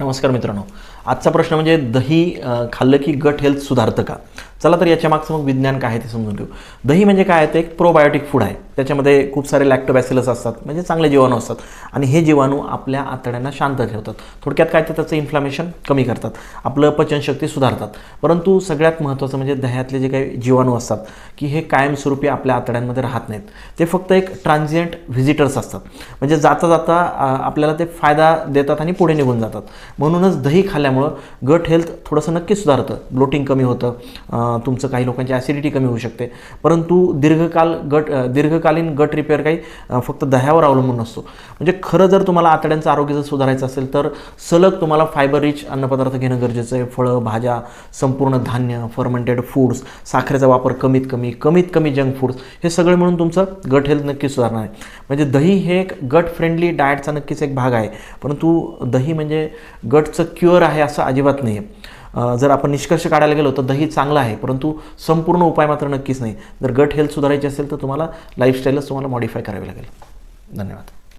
नमस्कार मित्रांनो. आजचा प्रश्न म्हणजे दही खाल्लं की गट हेल्थ सुधारतं का? चला तर याच्या मागचं मग विज्ञान काय आहे ते समजून घेऊ. दही म्हणजे काय आहे? ते एक प्रोबायोटिक फूड आहे. त्याच्यामध्ये खूप सारे लॅक्टोबॅसिलस असतात म्हणजे चांगले जीवाणू असतात. आणि हे जीवाणू आपल्या आतड्यांना शांत ठेवतात. थोडक्यात काय तर त्याचं इन्फ्लॅमेशन कमी करतात. आपलं पचनशक्ती सुधारतात. परंतु सगळ्यात महत्त्वाचं म्हणजे दह्यातले जे काही जीवाणू असतात की हे कायमस्वरूपी आपल्या आतड्यांमध्ये राहत नाहीत. ते फक्त एक ट्रान्झिएंट व्हिजिटर्स असतात. म्हणजे जाता जाता आपल्याला ते फायदा देतात आणि पुढे निघून जातात. म्हणूनच दही खाल्ल्यामुळं गट हेल्थ थोडंसं नक्की सुधारतं. ब्लोटिंग कमी होतं. तुमचं काही लोकांची ॲसिडिटी कमी होऊ शकते. परंतु दीर्घकाल गट दीर्घ दीर्घकालीन गट रिपेअर काही फक्त दह्यावर अवलंबून नसतो. म्हणजे खरं जर तुम्हाला आतड्यांचं आरोग्य जर सुधारायचं असेल तर सलग तुम्हाला फायबर रिच अन्नपदार्थ घेणं गरजेचं आहे. फळं भाज्या संपूर्ण धान्य फर्मेंटेड फूड्स साखरेचा वापर कमीत कमी कमीत कमी जंक फूड्स हे सगळे म्हणून तुमचं गट हेल्थ नक्कीच सुधारणार आहे. म्हणजे दही हे एक गट फ्रेंडली डाएटचा नक्कीच एक भाग आहे परंतु दही म्हणजे गटचं क्युअर आहे असं अजिबात नाही आहे जर आपण निष्कर्ष काढायला गेलो तर दही चांगलं आहे परंतु संपूर्ण उपाय मात्र नक्कीच नाही. जर गट हेल्थ सुधारायची असेल तर तुम्हाला लाईफस्टाईलच तुम्हाला मॉडिफाय करावी लागेल. धन्यवाद.